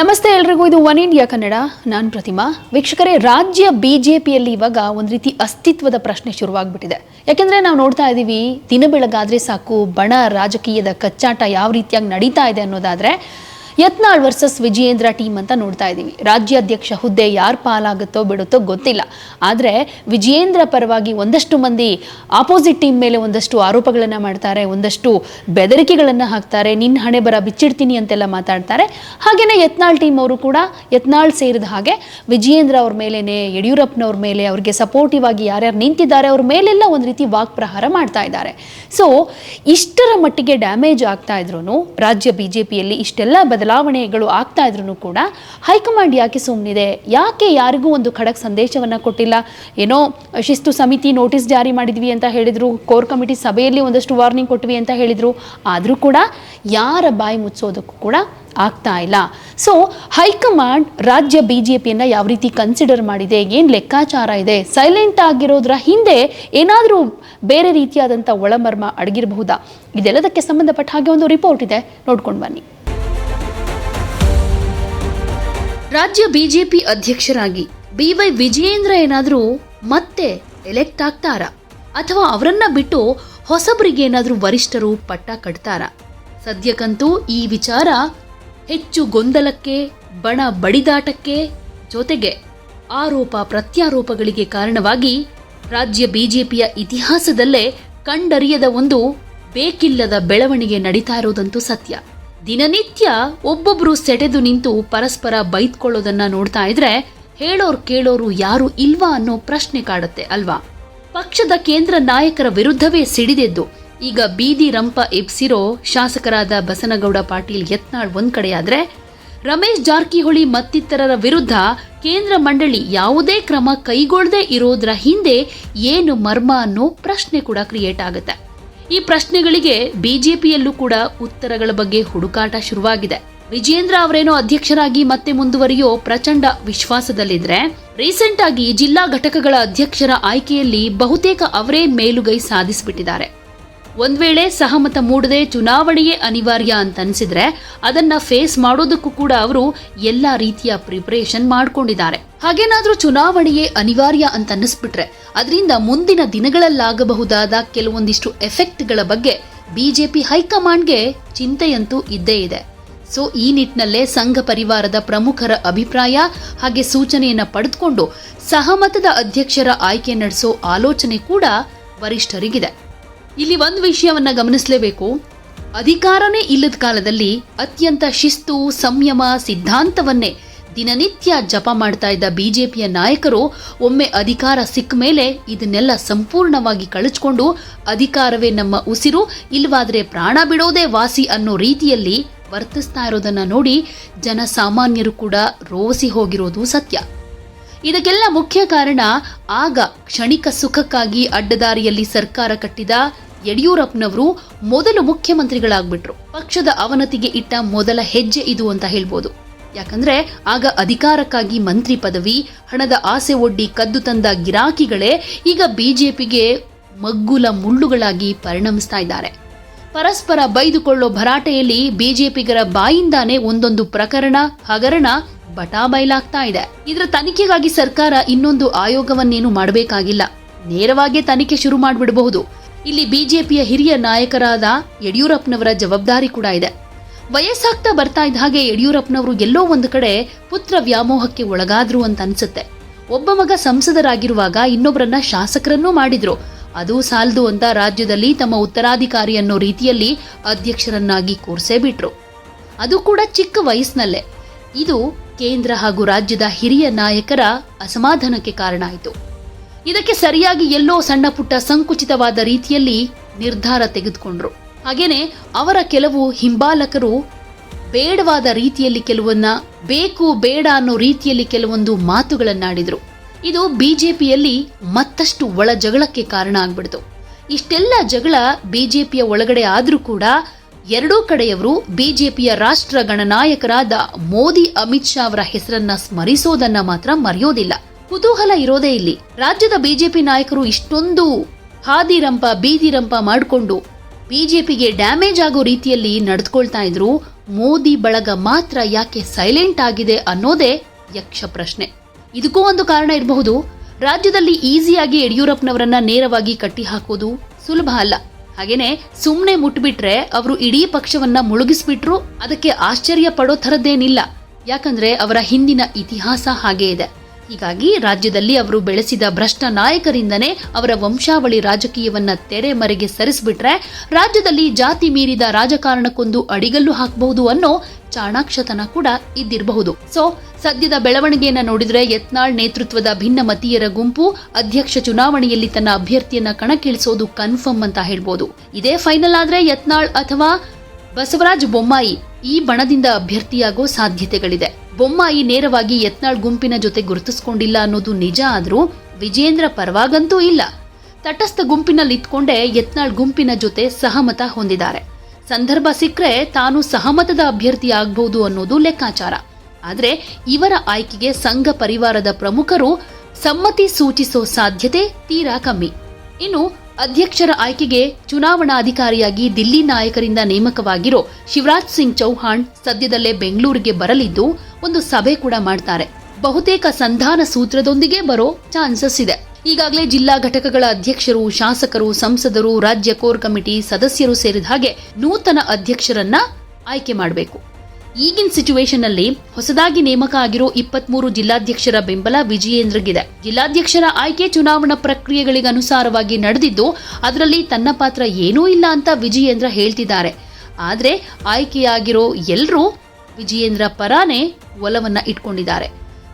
ನಮಸ್ತೆ ಎಲ್ರಿಗೂ, ಇದು ಒನ್ ಇಂಡಿಯಾ ಕನ್ನಡ. ನಾನು ಪ್ರತಿಮಾ. ವೀಕ್ಷಕರೇ, ರಾಜ್ಯ ಬಿಜೆಪಿಯಲ್ಲಿ ಇವಾಗ ಒಂದು ರೀತಿ ಅಸ್ತಿತ್ವದ ಪ್ರಶ್ನೆ ಶುರುವಾಗ್ಬಿಟ್ಟಿದೆ. ಯಾಕೆಂದ್ರೆ ನಾವು ನೋಡ್ತಾ ಇದ್ದೀವಿ ದಿನ ಬೆಳಗಾದ್ರೆ ಸಾಕು, ಬಣ ರಾಜಕೀಯದ ಕಚ್ಚಾಟ ಯಾವ ರೀತಿಯಾಗಿ ನಡೀತಾ ಇದೆ ಅನ್ನೋದಾದ್ರೆ ಯತ್ನಾಳ್ ವರ್ಸಸ್ ವಿಜಯೇಂದ್ರ ಟೀಮ್ ಅಂತ ನೋಡ್ತಾ ಇದ್ದೀವಿ. ರಾಜ್ಯಾಧ್ಯಕ್ಷ ಹುದ್ದೆ ಯಾರು ಪಾಲಾಗುತ್ತೋ ಬಿಡುತ್ತೋ ಗೊತ್ತಿಲ್ಲ. ಆದರೆ ವಿಜಯೇಂದ್ರ ಪರವಾಗಿ ಒಂದಷ್ಟು ಮಂದಿ ಆಪೋಸಿಟ್ ಟೀಮ್ ಮೇಲೆ ಒಂದಷ್ಟು ಆರೋಪಗಳನ್ನು ಮಾಡ್ತಾರೆ, ಒಂದಷ್ಟು ಬೆದರಿಕೆಗಳನ್ನು ಹಾಕ್ತಾರೆ ನಿನ್ನ ಹಣೆ ಬರ ಬಿಚ್ಚಿಡ್ತೀನಿ ಅಂತೆಲ್ಲ ಮಾತಾಡ್ತಾರೆ. ಹಾಗೆಯೇ ಯತ್ನಾಳ್ ಟೀಮ್ ಅವರು ಕೂಡ ಯತ್ನಾಳ್ ಸೇರಿದ ಹಾಗೆ ವಿಜಯೇಂದ್ರ ಅವ್ರ ಮೇಲೇ ಯಡಿಯೂರಪ್ಪನವ್ರ ಮೇಲೆ ಅವ್ರಿಗೆ ಸಪೋರ್ಟಿವ್ ಆಗಿ ಯಾರ್ಯಾರು ನಿಂತಿದ್ದಾರೆ ಅವ್ರ ಮೇಲೆಲ್ಲ ಒಂದು ರೀತಿ ವಾಕ್ಪ್ರಹಾರ ಮಾಡ್ತಾ ಇದ್ದಾರೆ. ಸೊ ಇಷ್ಟರ ಮಟ್ಟಿಗೆ ಡ್ಯಾಮೇಜ್ ಆಗ್ತಾ ಇದ್ರು ರಾಜ್ಯ ಬಿಜೆಪಿಯಲ್ಲಿ ಇಷ್ಟೆಲ್ಲ ಬದಲಾವಣೆ ಬದಲಾವಣೆಗಳು ಆಗ್ತಾ ಇದ್ರು ಕೂಡ ಹೈಕಮಾಂಡ್ ಯಾಕೆ ಸುಮ್ಮನಿದೆ ಯಾಕೆ ಯಾರಿಗೂ ಒಂದು ಖಡಕ್ ಸಂದೇಶವನ್ನು ಕೊಟ್ಟಿಲ್ಲ? ಏನೋ ಶಿಸ್ತು ಸಮಿತಿ ನೋಟಿಸ್ ಜಾರಿ ಮಾಡಿದ್ವಿ ಅಂತ ಹೇಳಿದ್ರು, ಕೋರ್ ಕಮಿಟಿ ಸಭೆಯಲ್ಲಿ ಒಂದಷ್ಟು ವಾರ್ನಿಂಗ್ ಕೊಟ್ವಿ ಅಂತ ಹೇಳಿದ್ರು, ಆದರೂ ಕೂಡ ಯಾರ ಬಾಯಿ ಮುಚ್ಚೋದಕ್ಕೂ ಕೂಡ ಆಗ್ತಾ ಇಲ್ಲ. ಸೊ ಹೈಕಮಾಂಡ್ ರಾಜ್ಯ ಬಿ ಜೆ ಪಿಯನ್ನು ಯಾವ ರೀತಿ ಕನ್ಸಿಡರ್ ಮಾಡಿದೆ? ಏನು ಲೆಕ್ಕಾಚಾರ ಇದೆ? ಸೈಲೆಂಟ್ ಆಗಿರೋದ್ರ ಹಿಂದೆ ಏನಾದರೂ ಬೇರೆ ರೀತಿಯಾದಂಥ ಒಳಮರ್ಮ ಅಡಗಿರಬಹುದಾ? ಇದೆಲ್ಲದಕ್ಕೆ ಸಂಬಂಧಪಟ್ಟ ಹಾಗೆ ಒಂದು ರಿಪೋರ್ಟ್ ಇದೆ. ನೋಡ್ಕೊಂಡು ಬನ್ನಿ. ರಾಜ್ಯ ಬಿಜೆಪಿ ಅಧ್ಯಕ್ಷರಾಗಿ ಬಿ ವೈ ವಿಜಯೇಂದ್ರ ಏನಾದರೂ ಮತ್ತೆ ಎಲೆಕ್ಟ್ ಆಗ್ತಾರ? ಅಥವಾ ಅವರನ್ನ ಬಿಟ್ಟು ಹೊಸಬರಿಗೆ ಏನಾದರೂ ವರಿಷ್ಠರು ಪಟ್ಟ ಕಟ್ತಾರ? ಸದ್ಯಕ್ಕಂತೂ ಈ ವಿಚಾರ ಹೆಚ್ಚು ಗೊಂದಲಕ್ಕೆ, ಬಣ ಬಡಿದಾಟಕ್ಕೆ ಜೊತೆಗೆ ಆರೋಪ ಪ್ರತ್ಯಾರೋಪಗಳಿಗೆ ಕಾರಣವಾಗಿ ರಾಜ್ಯ ಬಿಜೆಪಿಯ ಇತಿಹಾಸದಲ್ಲೇ ಕಂಡರಿಯದ ಒಂದು ಬೇಕಿಲ್ಲದ ಬೆಳವಣಿಗೆ ನಡೀತಾ ಇರೋದಂತೂ ಸತ್ಯ. ದಿನನಿತ್ಯ ಒಬ್ಬೊಬ್ರು ಸೆಟೆದು ನಿಂತು ಪರಸ್ಪರ ಬೈತ್ಕೊಳ್ಳೋದನ್ನ ನೋಡ್ತಾ ಇದ್ರೆ ಹೇಳೋರ್ ಕೇಳೋರು ಯಾರು ಇಲ್ವಾ ಅನ್ನೋ ಪ್ರಶ್ನೆ ಕಾಡುತ್ತೆ ಅಲ್ವಾ? ಪಕ್ಷದ ಕೇಂದ್ರ ನಾಯಕರ ವಿರುದ್ಧವೇ ಸಿಡಿದೆದ್ದು. ಈಗ ಬೀದಿ ರಂಪ ಎಬ್ಸಿರೋ ಶಾಸಕರಾದ ಬಸನಗೌಡ ಪಾಟೀಲ್ ಯತ್ನಾಳ್ ಒಂದ್ ಕಡೆಯಾದ್ರೆ, ರಮೇಶ್ ಜಾರಕಿಹೊಳಿ ಮತ್ತಿತರರ ವಿರುದ್ಧ ಕೇಂದ್ರ ಮಂಡಳಿ ಯಾವುದೇ ಕ್ರಮ ಕೈಗೊಳ್ಳದೆ ಇರೋದ್ರ ಹಿಂದೆ ಏನು ಮರ್ಮ ಅನ್ನೋ ಪ್ರಶ್ನೆ ಕೂಡ ಕ್ರಿಯೇಟ್ ಆಗುತ್ತೆ. ಈ ಪ್ರಶ್ನೆಗಳಿಗೆ ಬಿಜೆಪಿಯಲ್ಲೂ ಕೂಡ ಉತ್ತರಗಳ ಬಗ್ಗೆ ಹುಡುಕಾಟ ಶುರುವಾಗಿದೆ. ವಿಜೇಂದ್ರ ಅವರೇನೋ ಅಧ್ಯಕ್ಷರಾಗಿ ಮತ್ತೆ ಮುಂದುವರಿಯೋ ಪ್ರಚಂಡ ವಿಶ್ವಾಸದಲ್ಲಿದ್ರೆ ರೀಸೆಂಟ್ ಆಗಿ ಜಿಲ್ಲಾ ಘಟಕಗಳ ಅಧ್ಯಕ್ಷರ ಆಯ್ಕೆಯಲ್ಲಿ ಬಹುತೇಕ ಅವರೇ ಮೇಲುಗೈ ಸಾಧಿಸಿಬಿಟ್ಟಿದ್ದಾರೆ. ಒಂದ್ ವೇಳೆ ಸಹಮತ ಮೂಡದೆ ಚುನಾವಣೆಯೇ ಅನಿವಾರ್ಯ ಅಂತ ಅನ್ಸಿದ್ರೆ ಅದನ್ನ ಫೇಸ್ ಮಾಡೋದಕ್ಕೂ ಕೂಡ ಅವರು ಎಲ್ಲಾ ರೀತಿಯ ಪ್ರಿಪರೇಷನ್ ಮಾಡ್ಕೊಂಡಿದ್ದಾರೆ. ಹಾಗೇನಾದ್ರೂ ಚುನಾವಣೆಯೇ ಅನಿವಾರ್ಯ ಅಂತ ಅನ್ನಿಸ್ಬಿಟ್ರೆ, ಅದರಿಂದ ಮುಂದಿನ ದಿನಗಳಲ್ಲಾಗಬಹುದಾದ ಕೆಲವೊಂದಿಷ್ಟು ಎಫೆಕ್ಟ್ಗಳ ಬಗ್ಗೆ ಬಿಜೆಪಿ ಹೈಕಮಾಂಡ್ಗೆ ಚಿಂತೆಯಂತೂ ಇದ್ದೇ ಇದೆ. ಸೊ, ಈ ನಿಟ್ಟಿನಲ್ಲೇ ಸಂಘ ಪರಿವಾರದ ಪ್ರಮುಖರ ಅಭಿಪ್ರಾಯ ಹಾಗೆ ಸೂಚನೆಯನ್ನ ಪಡೆದುಕೊಂಡು ಸಹಮತದ ಅಧ್ಯಕ್ಷರ ಆಯ್ಕೆ ನಡೆಸೋ ಆಲೋಚನೆ ಕೂಡ ವರಿಷ್ಠರಿಗಿದೆ. ಇಲ್ಲಿ ಒಂದು ವಿಷಯವನ್ನ ಗಮನಿಸಲೇಬೇಕು. ಅಧಿಕಾರನೇ ಇಲ್ಲದ ಕಾಲದಲ್ಲಿ ಅತ್ಯಂತ ಶಿಸ್ತು, ಸಂಯಮ, ಸಿದ್ಧಾಂತವನ್ನೇ ದಿನನಿತ್ಯ ಜಪ ಮಾಡ್ತಾ ಇದ್ದ ಬಿಜೆಪಿಯ ನಾಯಕರು ಒಮ್ಮೆ ಅಧಿಕಾರ ಸಿಕ್ಕ ಮೇಲೆ ಇದನ್ನೆಲ್ಲ ಸಂಪೂರ್ಣವಾಗಿ ಕಳಚ್ಕೊಂಡು ಅಧಿಕಾರವೇ ನಮ್ಮ ಉಸಿರು, ಇಲ್ವಾದ್ರೆ ಪ್ರಾಣ ಬಿಡೋದೇ ವಾಸಿ ಅನ್ನೋ ರೀತಿಯಲ್ಲಿ ವರ್ತಿಸ್ತಾ ಇರೋದನ್ನ ನೋಡಿ ಜನಸಾಮಾನ್ಯರು ಕೂಡ ರೋಸಿ ಹೋಗಿರೋದು ಸತ್ಯ. ಇದಕ್ಕೆಲ್ಲ ಮುಖ್ಯ ಕಾರಣ ಆಗ ಕ್ಷಣಿಕ ಸುಖಕ್ಕಾಗಿ ಅಡ್ಡದಾರಿಯಲ್ಲಿ ಸರ್ಕಾರ ಕಟ್ಟಿದ ಯಡಿಯೂರಪ್ಪನವರು ಮೊದಲು ಮುಖ್ಯಮಂತ್ರಿಗಳಾಗ್ಬಿಟ್ರು. ಪಕ್ಷದ ಅವನತಿಗೆ ಇಟ್ಟ ಮೊದಲ ಹೆಜ್ಜೆ ಇದು ಅಂತ ಹೇಳ್ಬೋದು. ಯಾಕಂದ್ರೆ ಆಗ ಅಧಿಕಾರಕ್ಕಾಗಿ ಮಂತ್ರಿ ಪದವಿ, ಹಣದ ಆಸೆ ಒಡ್ಡಿ ಕದ್ದು ತಂದ ಗಿರಾಕಿಗಳೇ ಈಗ ಬಿಜೆಪಿಗೆ ಮಗ್ಗುಲ ಮುಳ್ಳುಗಳಾಗಿ ಪರಿಣಮಿಸ್ತಾ ಇದ್ದಾರೆ. ಪರಸ್ಪರ ಬೈದುಕೊಳ್ಳೋ ಭರಾಟೆಯಲ್ಲಿ ಬಿಜೆಪಿಗರ ಬಾಯಿಂದಾನೇ ಒಂದೊಂದು ಪ್ರಕರಣ, ಹಗರಣ ಬಟಾ ಬಯಲಾಗ್ತಾ ಇದೆ. ಇದರ ತನಿಖೆಗಾಗಿ ಸರ್ಕಾರ ಇನ್ನೊಂದು ಆಯೋಗವನ್ನೇನು ಮಾಡಬೇಕಾಗಿಲ್ಲ. ನೇರವಾಗಿ ತನಿಖೆ ಶುರು ಮಾಡಿಬಿಡಬಹುದು. ಇಲ್ಲಿ ಬಿಜೆಪಿಯ ಹಿರಿಯ ನಾಯಕರಾದ ಯಡಿಯೂರಪ್ಪನವರ ಜವಾಬ್ದಾರಿ ಕೂಡ ಇದೆ. ವಯಸ್ಸಾಗ್ತಾ ಬರ್ತಾ ಇದ್ದ ಹಾಗೆ ಯಡಿಯೂರಪ್ಪನವರು ಎಲ್ಲೋ ಒಂದು ಕಡೆ ಪುತ್ರ ವ್ಯಾಮೋಹಕ್ಕೆ ಒಳಗಾದ್ರು ಅಂತ ಅನ್ಸುತ್ತೆ. ಒಬ್ಬ ಮಗ ಸಂಸದರಾಗಿರುವಾಗ ಇನ್ನೊಬ್ಬರನ್ನ ಶಾಸಕರನ್ನೂ ಮಾಡಿದ್ರು. ಅದು ಸಾಲದು ಅಂತ ರಾಜ್ಯದಲ್ಲಿ ತಮ್ಮ ಉತ್ತರಾಧಿಕಾರಿ ಅನ್ನೋ ರೀತಿಯಲ್ಲಿ ಅಧ್ಯಕ್ಷರನ್ನಾಗಿ ಕೂರ್ಸೇ ಬಿಟ್ರು. ಅದು ಕೂಡ ಚಿಕ್ಕ ವಯಸ್ಸಿನಲ್ಲೇ. ಇದು ಕೇಂದ್ರ ಹಾಗೂ ರಾಜ್ಯದ ಹಿರಿಯ ನಾಯಕರ ಅಸಮಾಧಾನಕ್ಕೆ ಕಾರಣ ಆಯಿತು. ಇದಕ್ಕೆ ಸರಿಯಾಗಿ ಎಲ್ಲೋ ಸಣ್ಣ ಪುಟ್ಟ ಸಂಕುಚಿತವಾದ ರೀತಿಯಲ್ಲಿ ನಿರ್ಧಾರ ತೆಗೆದುಕೊಂಡ್ರು. ಹಾಗೇನೆ ಅವರ ಕೆಲವು ಹಿಂಬಾಲಕರು ಬೇಡವಾದ ರೀತಿಯಲ್ಲಿ ಕೆಲವನ್ನ ಬೇಕು ಬೇಡ ಅನ್ನೋ ರೀತಿಯಲ್ಲಿ ಕೆಲವೊಂದು ಮಾತುಗಳನ್ನಾಡಿದರು. ಇದು ಬಿಜೆಪಿಯಲ್ಲಿ ಮತ್ತಷ್ಟು ಒಳ ಜಗಳಕ್ಕೆ ಕಾರಣ ಆಗ್ಬಿಡ್ತು. ಇಷ್ಟೆಲ್ಲ ಜಗಳ ಬಿಜೆಪಿಯ ಒಳಗಡೆ ಆದರೂ ಕೂಡ ಎರಡೂ ಕಡೆಯವರು ಬಿಜೆಪಿಯ ರಾಷ್ಟ್ರ ಗಣನಾಯಕರಾದ ಮೋದಿ, ಅಮಿತ್ ಶಾ ಅವರ ಹೆಸರನ್ನ ಸ್ಮರಿಸೋದನ್ನ ಮಾತ್ರ ಮರೆಯೋದಿಲ್ಲ. ಕುತೂಹಲ ಇರೋದೇ ಇಲ್ಲಿ. ರಾಜ್ಯದ ಬಿಜೆಪಿ ನಾಯಕರು ಇಷ್ಟೊಂದು ಹಾದಿರಂಪ, ಬೀದಿರಂಪ ಮಾಡಿಕೊಂಡು ಬಿಜೆಪಿಗೆ ಡ್ಯಾಮೇಜ್ ಆಗೋ ರೀತಿಯಲ್ಲಿ ನಡೆದುಕೊಳ್ತಾ ಇದ್ರು. ಮೋದಿ ಬಳಗ ಮಾತ್ರ ಯಾಕೆ ಸೈಲೆಂಟ್ ಆಗಿದೆ ಅನ್ನೋದೇ ಯಕ್ಷ ಪ್ರಶ್ನೆ. ಇದಕ್ಕೂ ಒಂದು ಕಾರಣ ಇರಬಹುದು. ರಾಜ್ಯದಲ್ಲಿ ಈಸಿಯಾಗಿ ಯಡಿಯೂರಪ್ಪನವರನ್ನ ನೇರವಾಗಿ ಕಟ್ಟಿ ಹಾಕೋದು ಸುಲಭ ಅಲ್ಲ. ಹಾಗೇನೆ ಸುಮ್ಮನೆ ಮುಟ್ಬಿಟ್ರೆ ಅವರು ಇಡೀ ಪಕ್ಷವನ್ನ ಮುಳುಗಿಸ್ಬಿಟ್ರು, ಅದಕ್ಕೆ ಆಶ್ಚರ್ಯ ಪಡೋ ಥರದ್ದೇನಿಲ್ಲ. ಯಾಕಂದ್ರೆ ಅವರ ಹಿಂದಿನ ಇತಿಹಾಸ ಹಾಗೇ ಇದೆ. ಹೀಗಾಗಿ ರಾಜ್ಯದಲ್ಲಿ ಅವರು ಬೆಳೆಸಿದ ಭ್ರಷ್ಟ ನಾಯಕರಿಂದನೇ ಅವರ ವಂಶಾವಳಿ ರಾಜಕೀಯವನ್ನ ತೆರೆ ಮರೆಗೆ ಸರಿಸ್ಬಿಟ್ರೆ ರಾಜ್ಯದಲ್ಲಿ ಜಾತಿ ಮೀರಿದ ರಾಜಕಾರಣಕ್ಕೊಂದು ಅಡಿಗಲ್ಲು ಹಾಕಬಹುದು ಅನ್ನೋ ಚಾಣಾಕ್ಷತನ ಕೂಡ ಇದ್ದಿರಬಹುದು. ಸೊ, ಸದ್ಯದ ಬೆಳವಣಿಗೆಯನ್ನ ನೋಡಿದ್ರೆ ಯತ್ನಾಳ್ ನೇತೃತ್ವದ ಭಿನ್ನ ಮತೀಯರ ಗುಂಪು ಅಧ್ಯಕ್ಷ ಚುನಾವಣೆಯಲ್ಲಿ ತನ್ನ ಅಭ್ಯರ್ಥಿಯನ್ನ ಕಣಕ್ಕಿಳಿಸೋದು ಕನ್ಫರ್ಮ್ ಅಂತ ಹೇಳ್ಬೋದು. ಇದೇ ಫೈನಲ್ ಆದ್ರೆ ಯತ್ನಾಳ್ ಅಥವಾ ಬಸವರಾಜ ಬೊಮ್ಮಾಯಿ ಈ ಬಣದಿಂದ ಅಭ್ಯರ್ಥಿಯಾಗೋ ಸಾಧ್ಯತೆಗಳಿದೆ. ಬೊಮ್ಮಾಯಿ ನೇರವಾಗಿ ಯತ್ನಾಳ್ ಗುಂಪಿನ ಜೊತೆ ಗುರುತಿಸ್ಕೊಂಡಿಲ್ಲ ಅನ್ನೋದು ನಿಜ ಆದರೂ ವಿಜೇಂದ್ರ ಪರವಾಗಂತೂ ಇಲ್ಲ. ತಟಸ್ಥ ಗುಂಪಿನಲ್ಲಿ ಇತ್ಕೊಂಡೇ ಯತ್ನಾಳ್ ಗುಂಪಿನ ಜೊತೆ ಸಹಮತ ಹೊಂದಿದ್ದಾರೆ. ಸಂದರ್ಭ ಸಿಕ್ಕರೆ ತಾನು ಸಹಮತದ ಅಭ್ಯರ್ಥಿ ಆಗಬಹುದು ಅನ್ನೋದು ಲೆಕ್ಕಾಚಾರ. ಆದರೆ ಇವರ ಆಯ್ಕೆಗೆ ಸಂಘ ಪರಿವಾರದ ಪ್ರಮುಖರು ಸಮ್ಮತಿ ಸೂಚಿಸೋ ಸಾಧ್ಯತೆ ತೀರಾ ಕಮ್ಮಿ. ಇನ್ನು ಅಧ್ಯಕ್ಷರ ಆಯ್ಕೆಗೆ ಚುನಾವಣಾಧಿಕಾರಿಯಾಗಿ ದಿಲ್ಲಿ ನಾಯಕರಿಂದ ನೇಮಕವಾಗಿರೋ ಶಿವರಾಜ್ ಸಿಂಗ್ ಚೌಹಾಣ್ ಸದ್ಯದಲ್ಲೇ ಬೆಂಗಳೂರಿಗೆ ಬರಲಿದ್ದು, ಒಂದು ಸಭೆ ಕೂಡ ಮಾಡ್ತಾರೆ. ಬಹುತೇಕ ಸಂಧಾನ ಸೂತ್ರದೊಂದಿಗೆ ಬರೋ ಚಾನ್ಸಸ್ ಇದೆ. ಈಗಾಗಲೇ ಜಿಲ್ಲಾ ಘಟಕಗಳ ಅಧ್ಯಕ್ಷರು, ಶಾಸಕರು, ಸಂಸದರು, ರಾಜ್ಯ ಕೋರ್ ಕಮಿಟಿ ಸದಸ್ಯರು ಸೇರಿದ ಹಾಗೆ ನೂತನ ಅಧ್ಯಕ್ಷರನ್ನ ಆಯ್ಕೆ ಮಾಡಬೇಕು. ಈಗಿನ ಸಿಚುವೇಶನ್ ಅಲ್ಲಿ ಹೊಸದಾಗಿ ನೇಮಕ ಆಗಿರೋ ಇಪ್ಪತ್ಮೂರು ಜಿಲ್ಲಾಧ್ಯಕ್ಷರ ಬೆಂಬಲ ವಿಜಯೇಂದ್ರಗಿದೆ. ಜಿಲ್ಲಾಧ್ಯಕ್ಷರ ಆಯ್ಕೆ ಚುನಾವಣಾ ಪ್ರಕ್ರಿಯೆಗಳಿಗೆ ಅನುಸಾರವಾಗಿ ನಡೆದಿದ್ದು, ಅದರಲ್ಲಿ ತನ್ನ ಪಾತ್ರ ಏನೂ ಇಲ್ಲ ಅಂತ ವಿಜಯೇಂದ್ರ ಹೇಳ್ತಿದ್ದಾರೆ. ಆದ್ರೆ ಆಯ್ಕೆಯಾಗಿರೋ ಎಲ್ಲರೂ ವಿಜಯೇಂದ್ರ ಪರಾನೇ ಒಲವನ್ನ ಇಟ್ಕೊಂಡಿದ್ದಾರೆ.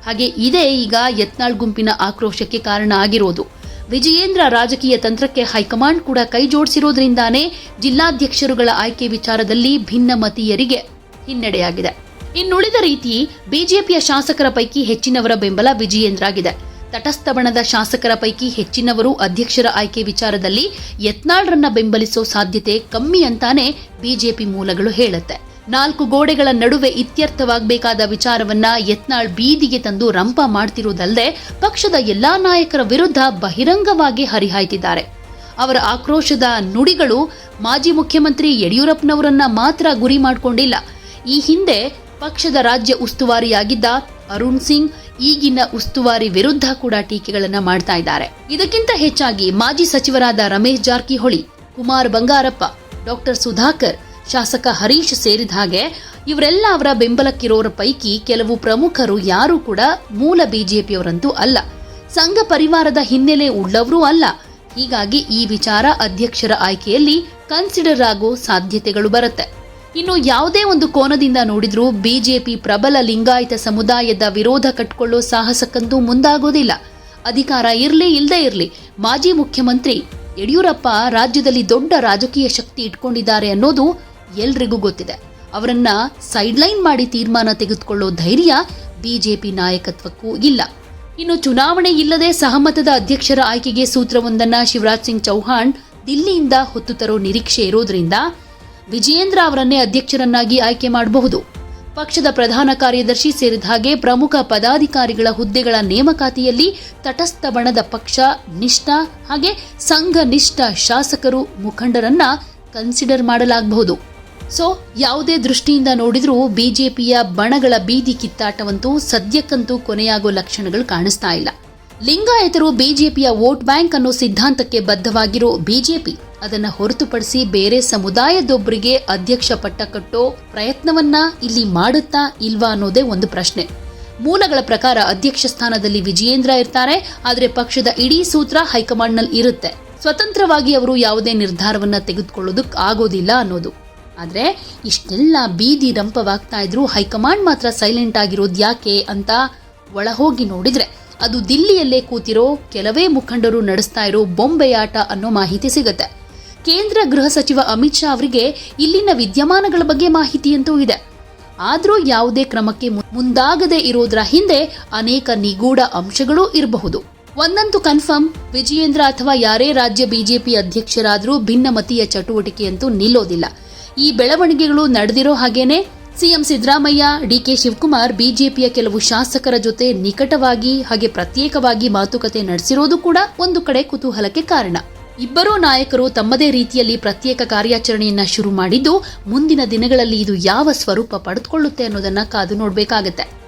ಹಾಗೆ ಇದೇ ಈಗ ಯತ್ನಾಳ್ ಗುಂಪಿನ ಆಕ್ರೋಶಕ್ಕೆ ಕಾರಣ ಆಗಿರೋದು. ವಿಜಯೇಂದ್ರ ರಾಜಕೀಯ ತಂತ್ರಕ್ಕೆ ಹೈಕಮಾಂಡ್ ಕೂಡ ಕೈ ಜೋಡಿಸಿರೋದ್ರಿಂದಾನೇ ಜಿಲ್ಲಾಧ್ಯಕ್ಷರುಗಳ ಆಯ್ಕೆ ವಿಚಾರದಲ್ಲಿ ಭಿನ್ನಮತೀಯರಿಗೆ ಹಿನ್ನಡೆಯಾಗಿದೆ. ಇನ್ನುಳಿದ ರೀತಿ ಬಿಜೆಪಿಯ ಶಾಸಕರ ಪೈಕಿ ಹೆಚ್ಚಿನವರ ಬೆಂಬಲ ವಿಜಯೇಂದ್ರಾಗಿದೆ. ತಟಸ್ಥ ಬಣದ ಶಾಸಕರ ಪೈಕಿ ಹೆಚ್ಚಿನವರು ಅಧ್ಯಕ್ಷರ ಆಯ್ಕೆ ವಿಚಾರದಲ್ಲಿ ಯತ್ನಾಳ್ರನ್ನ ಬೆಂಬಲಿಸೋ ಸಾಧ್ಯತೆ ಕಮ್ಮಿ ಅಂತಾನೆ ಬಿಜೆಪಿ ಮೂಲಗಳು ಹೇಳುತ್ತೆ. ನಾಲ್ಕು ಗೋಡೆಗಳ ನಡುವೆ ಇತ್ಯರ್ಥವಾಗಬೇಕಾದ ವಿಚಾರವನ್ನ ಯತ್ನಾಳ್ ಬೀದಿಗೆ ತಂದು ರಂಪ ಮಾಡ್ತಿರುವುದಲ್ಲದೆ ಪಕ್ಷದ ಎಲ್ಲಾ ನಾಯಕರ ವಿರುದ್ಧ ಬಹಿರಂಗವಾಗಿ ಹರಿಹಾಯ್ತಿದ್ದಾರೆ. ಅವರ ಆಕ್ರೋಶದ ನುಡಿಗಳು ಮಾಜಿ ಮುಖ್ಯಮಂತ್ರಿ ಯಡಿಯೂರಪ್ಪನವರನ್ನ ಮಾತ್ರ ಗುರಿ ಮಾಡಿಕೊಂಡಿಲ್ಲ. ಈ ಹಿಂದೆ ಪಕ್ಷದ ರಾಜ್ಯ ಉಸ್ತುವಾರಿಯಾಗಿದ್ದ ಅರುಣ್ ಸಿಂಗ್ ಈಗಿನ ಉಸ್ತುವಾರಿ ವಿರುದ್ಧ ಕೂಡ ಟೀಕೆಗಳನ್ನು ಮಾಡ್ತಾ ಇದ್ದಾರೆ. ಇದಕ್ಕಿಂತ ಹೆಚ್ಚಾಗಿ ಮಾಜಿ ಸಚಿವರಾದ ರಮೇಶ್ ಜಾರಕಿಹೊಳಿ, ಕುಮಾರ್ ಬಂಗಾರಪ್ಪ, ಡಾಕ್ಟರ್ ಸುಧಾಕರ್, ಶಾಸಕ ಹರೀಶ್ ಸೇರಿದ ಹಾಗೆ ಇವರೆಲ್ಲ ಅವರ ಬೆಂಬಲಕ್ಕಿರೋರ ಪೈಕಿ ಕೆಲವು ಪ್ರಮುಖರು ಯಾರೂ ಕೂಡ ಮೂಲ ಬಿಜೆಪಿಯವರಂತೂ ಅಲ್ಲ. ಸಂಘ ಪರಿವಾರದ ಹಿನ್ನೆಲೆ ಉಳ್ಳವರೂ ಅಲ್ಲ. ಹೀಗಾಗಿ ಈ ವಿಚಾರ ಅಧ್ಯಕ್ಷರ ಆಯ್ಕೆಯಲ್ಲಿ ಕನ್ಸಿಡರ್ ಆಗೋ ಸಾಧ್ಯತೆಗಳು ಬರುತ್ತೆ. ಇನ್ನು ಯಾವುದೇ ಒಂದು ಕೋನದಿಂದ ನೋಡಿದ್ರೂ ಬಿಜೆಪಿ ಪ್ರಬಲ ಲಿಂಗಾಯತ ಸಮುದಾಯದ ವಿರೋಧ ಕಟ್ಕೊಳ್ಳೋ ಸಾಹಸಕ್ಕಂತೂ ಮುಂದಾಗೋದಿಲ್ಲ. ಅಧಿಕಾರ ಇರಲಿ ಇಲ್ಲದೇ ಇರಲಿ, ಮಾಜಿ ಮುಖ್ಯಮಂತ್ರಿ ಯಡಿಯೂರಪ್ಪ ರಾಜ್ಯದಲ್ಲಿ ದೊಡ್ಡ ರಾಜಕೀಯ ಶಕ್ತಿ ಇಟ್ಕೊಂಡಿದ್ದಾರೆ ಅನ್ನೋದು ಎಲ್ರಿಗೂ ಗೊತ್ತಿದೆ. ಅವರನ್ನ ಸೈಡ್ಲೈನ್ ಮಾಡಿ ತೀರ್ಮಾನ ತೆಗೆದುಕೊಳ್ಳೋ ಧೈರ್ಯ ಬಿಜೆಪಿ ನಾಯಕತ್ವಕ್ಕೂ ಇಲ್ಲ. ಇನ್ನು ಚುನಾವಣೆ ಇಲ್ಲದೆ ಸಹಮತದ ಅಧ್ಯಕ್ಷರ ಆಯ್ಕೆಗೆ ಸೂತ್ರವೊಂದನ್ನು ಶಿವರಾಜ್ ಸಿಂಗ್ ಚೌಹಾಣ್ ದಿಲ್ಲಿಯಿಂದ ಹೊತ್ತು ತರೋ ನಿರೀಕ್ಷೆ ಇರೋದ್ರಿಂದ ವಿಜಯೇಂದ್ರ ಅವರನ್ನೇ ಅಧ್ಯಕ್ಷರನ್ನಾಗಿ ಆಯ್ಕೆ ಮಾಡಬಹುದು. ಪಕ್ಷದ ಪ್ರಧಾನ ಕಾರ್ಯದರ್ಶಿ ಸೇರಿದ ಹಾಗೆ ಪ್ರಮುಖ ಪದಾಧಿಕಾರಿಗಳ ಹುದ್ದೆಗಳ ನೇಮಕಾತಿಯಲ್ಲಿ ತಟಸ್ಥ ಬಣದ ಪಕ್ಷ, ನಿಷ್ಠ ಹಾಗೆ ಸಂಘ ನಿಷ್ಠ ಶಾಸಕರು ಮುಖಂಡರನ್ನ ಕನ್ಸಿಡರ್ ಮಾಡಲಾಗಬಹುದು. ಸೊ, ಯಾವುದೇ ದೃಷ್ಟಿಯಿಂದ ನೋಡಿದ್ರೂ ಬಿಜೆಪಿಯ ಬಣಗಳ ಬೀದಿ ಕಿತ್ತಾಟವಂತೂ ಸದ್ಯಕ್ಕಂತೂ ಕೊನೆಯಾಗೋ ಲಕ್ಷಣಗಳು ಕಾಣಿಸ್ತಾ ಇಲ್ಲ. ಲಿಂಗಾಯತರು ಬಿಜೆಪಿಯ ವೋಟ್ ಬ್ಯಾಂಕ್ ಅನ್ನೋ ಸಿದ್ಧಾಂತಕ್ಕೆ ಬದ್ಧವಾಗಿರೋ ಬಿಜೆಪಿ ಅದನ್ನ ಹೊರತುಪಡಿಸಿ ಬೇರೆ ಸಮುದಾಯದೊಬ್ಬರಿಗೆ ಅಧ್ಯಕ್ಷ ಪಟ್ಟ ಕಟ್ಟೋ ಪ್ರಯತ್ನವನ್ನ ಇಲ್ಲಿ ಮಾಡುತ್ತಾ ಇಲ್ವಾ ಅನ್ನೋದೇ ಒಂದು ಪ್ರಶ್ನೆ. ಮೂಲಗಳ ಪ್ರಕಾರ ಅಧ್ಯಕ್ಷ ಸ್ಥಾನದಲ್ಲಿ ವಿಜಯೇಂದ್ರ ಇರ್ತಾರೆ, ಆದರೆ ಪಕ್ಷದ ಇಡೀ ಸೂತ್ರ ಹೈಕಮಾಂಡ್ನಲ್ಲಿ ಇರುತ್ತೆ. ಸ್ವತಂತ್ರವಾಗಿ ಅವರು ಯಾವುದೇ ನಿರ್ಧಾರವನ್ನ ತೆಗೆದುಕೊಳ್ಳೋದಕ್ಕೆ ಆಗೋದಿಲ್ಲ ಅನ್ನೋದು. ಆದರೆ ಇಷ್ಟೆಲ್ಲ ಬೀದಿ ರಂಪವಾಗ್ತಾ ಇದ್ರು ಹೈಕಮಾಂಡ್ ಮಾತ್ರ ಸೈಲೆಂಟ್ ಆಗಿರೋದು ಯಾಕೆ ಅಂತ ಒಳಹೋಗಿ ನೋಡಿದ್ರೆ, ಅದು ದಿಲ್ಲಿಯಲ್ಲೇ ಕೂತಿರೋ ಕೆಲವೇ ಮುಖಂಡರು ನಡೆಸ್ತಾ ಇರೋ ಬೊಂಬೆಯಾಟ ಅನ್ನೋ ಮಾಹಿತಿ ಸಿಗುತ್ತೆ. ಕೇಂದ್ರ ಗೃಹ ಸಚಿವ ಅಮಿತ್ ಶಾ ಅವರಿಗೆ ಇಲ್ಲಿನ ವಿದ್ಯಮಾನಗಳ ಬಗ್ಗೆ ಮಾಹಿತಿಯಂತೂ ಇದೆ. ಆದರೂ ಯಾವುದೇ ಕ್ರಮಕ್ಕೆ ಮುಂದಾಗದೇ ಇರೋದ್ರ ಹಿಂದೆ ಅನೇಕ ನಿಗೂಢ ಅಂಶಗಳೂ ಇರಬಹುದು. ಒಂದಂತೂ ಕನ್ಫರ್ಮ್, ವಿಜಯೇಂದ್ರ ಅಥವಾ ಯಾರೇ ರಾಜ್ಯ ಬಿಜೆಪಿ ಅಧ್ಯಕ್ಷರಾದರೂ ಭಿನ್ನಮತೀಯ ಚಟುವಟಿಕೆಯಂತೂ ನಿಲ್ಲೋದಿಲ್ಲ. ಈ ಬೆಳವಣಿಗೆಗಳು ನಡೆದಿರೋ ಹಾಗೇನೆ ಸಿಎಂ ಸಿದ್ದರಾಮಯ್ಯ ಡಿಕೆ ಶಿವಕುಮಾರ್, ಬಿಜೆಪಿಯ ಕೆಲವು ಶಾಸಕರ ಜೊತೆ ನಿಕಟವಾಗಿ ಹಾಗೆ ಪ್ರತ್ಯೇಕವಾಗಿ ಮಾತುಕತೆ ನಡೆಸಿರೋದು ಕೂಡ ಒಂದು ಕಡೆ ಕುತೂಹಲಕ್ಕೆ ಕಾರಣ. ಇಬ್ಬರೂ ನಾಯಕರು ತಮ್ಮದೇ ರೀತಿಯಲ್ಲಿ ಪ್ರತ್ಯೇಕ ಕಾರ್ಯಾಚರಣೆಯನ್ನ ಶುರು ಮಾಡಿದ್ದು ಮುಂದಿನ ದಿನಗಳಲ್ಲಿ ಇದು ಯಾವ ಸ್ವರೂಪ ಪಡೆದುಕೊಳ್ಳುತ್ತೆ ಅನ್ನೋದನ್ನ ಕಾದು ನೋಡಬೇಕಾಗತ್ತೆ.